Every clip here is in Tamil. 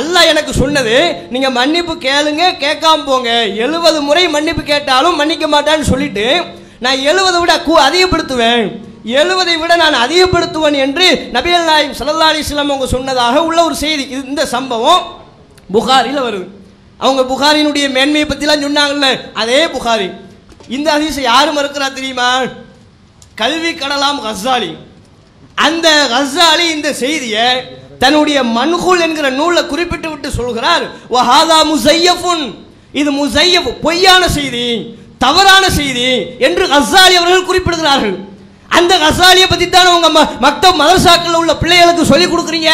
அல்லாஹ் எனக்கு சொன்னது நீங்க மன்னிப்பு கேளுங்க கேட்காம போங்க. எழுபது முறை மன்னிப்பு கேட்டாலும் மன்னிக்க மாட்டான்னு சொல்லிட்டு நான் எழுபதை விட கூ அதிகப்படுத்துவேன். எழுபதை விட நான் அதிகப்படுத்துவேன் என்று நபியல் நாயகம் சல்லா அலிஸ்லாம் அவங்க சொன்னதாக உள்ள ஒரு செய்தி. இந்த சம்பவம் புகாரில் வருது. அவங்க புகாரினுடைய மேன்மையை பற்றிலாம் சொன்னாங்கல்ல அதே புகாரி. இந்த ஹதீஸை யார் மறுக்கிறா தெரியுமா? கல்வி கடலாம் கசாலி அந்த கசாலி இந்த செய்தியை தன்னுடைய மன்ஹூல் என்கிற நூலை குறிப்பிட்டு விட்டு சொல்கிறார் வஹாதா முசையஃபுன். இது முசையஃப் பொய்யான செய்தி தவறான செய்தி என்று கசாலி அவர்கள் குறிப்பிடுகிறார்கள். அந்த கசாலியை பத்தி தான் உங்க ம- மக்தப் மதரசாக்கள் உள்ள பிள்ளைகளுக்கு சொல்லிக் கொடுக்குறீங்க.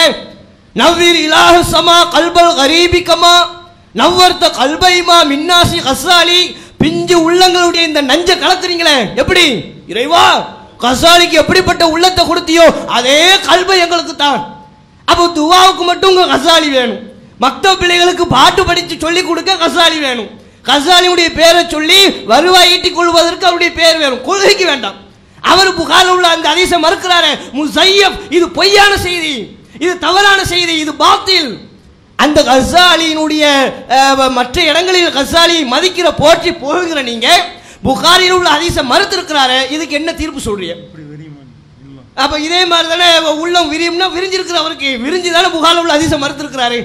நவ்வீர் இலாஹ சமா கல்பல் கரீபிகமா நவ்வர்த்த கல்பைமா மின்னாசி கசாலி. பிஞ்சு உள்ளங்களுடைய இந்த நஞ்ச கலத்துறீங்களே எப்படி? இறைவா கசாலிக்கு எப்படிப்பட்ட உள்ளத்தை கொடுத்தியோ அதே கல்பை எங்களுக்கு தான். அப்போ துவாவுக்கு மட்டும் உங்க கசாலி வேணும். மக்த பிள்ளைகளுக்கு பாட்டு படித்து சொல்லி கொடுக்க கசாலி வேணும். கசாலியுடைய பேரை சொல்லி வருவாய் ஈட்டிக் கொள்வதற்கு அவருடைய பேர் வேணும். கொள்கைக்கு வேண்டாம். அவர் புகாரில் உள்ள அந்த அதிசயம் மறுக்கிறாரு முசையப் இது பொய்யான செய்தி. இது தவறான செய்தி. இது பாத்தில். அந்த கசாலியினுடைய மற்ற இடங்களில் கசாலி மதிக்கிற போற்றி போகிற நீங்க புகாரில் உள்ள அதிசயம் மறுத்திருக்கிறாரு இதுக்கு என்ன தீர்ப்பு சொல்றீங்க? அப்ப இதே மாதிரி தானே உள்ளம் விரியும்னா விரிஞ்சிருக்கிற அவருக்கு. விரிஞ்சு தானே புகால உள்ள அதிசம் மறுத்திருக்கிறாரு.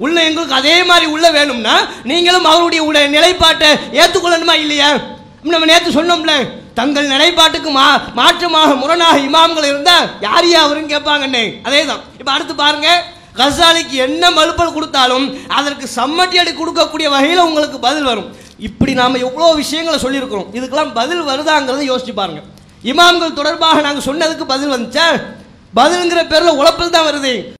உள்ள எங்களுக்கு அதே மாதிரி உள்ள வேணும்னா நீங்களும் அவருடைய உடைய நிலைப்பாட்டை ஏற்றுக்கொள்ளணுமா இல்லையா? நம்ம நேற்று சொன்னோம்ல தங்கள் நிலைப்பாட்டுக்கு மா மாற்றமாக முரணாக இமாம்கள் இருந்தால் யார் யா அவருன்னு அதே தான் இப்போ அடுத்து பாருங்க கசாலிக்கு என்ன மறுப்பல் கொடுத்தாலும் அதற்கு சம்மட்டி அடி கொடுக்கக்கூடிய வகையில் உங்களுக்கு பதில் வரும். இப்படி நாம் எவ்வளோ விஷயங்களை சொல்லியிருக்கிறோம். இதுக்கெல்லாம் பதில் வருதாங்கிறத யோசிச்சு பாருங்கள் இமாம்கள் தொடர்பாக நாங்கள் சொன்னதுக்கு பதில் வந்துச்சா? பதிலுங்கிற பேரில் உழப்பில் தான் வருது.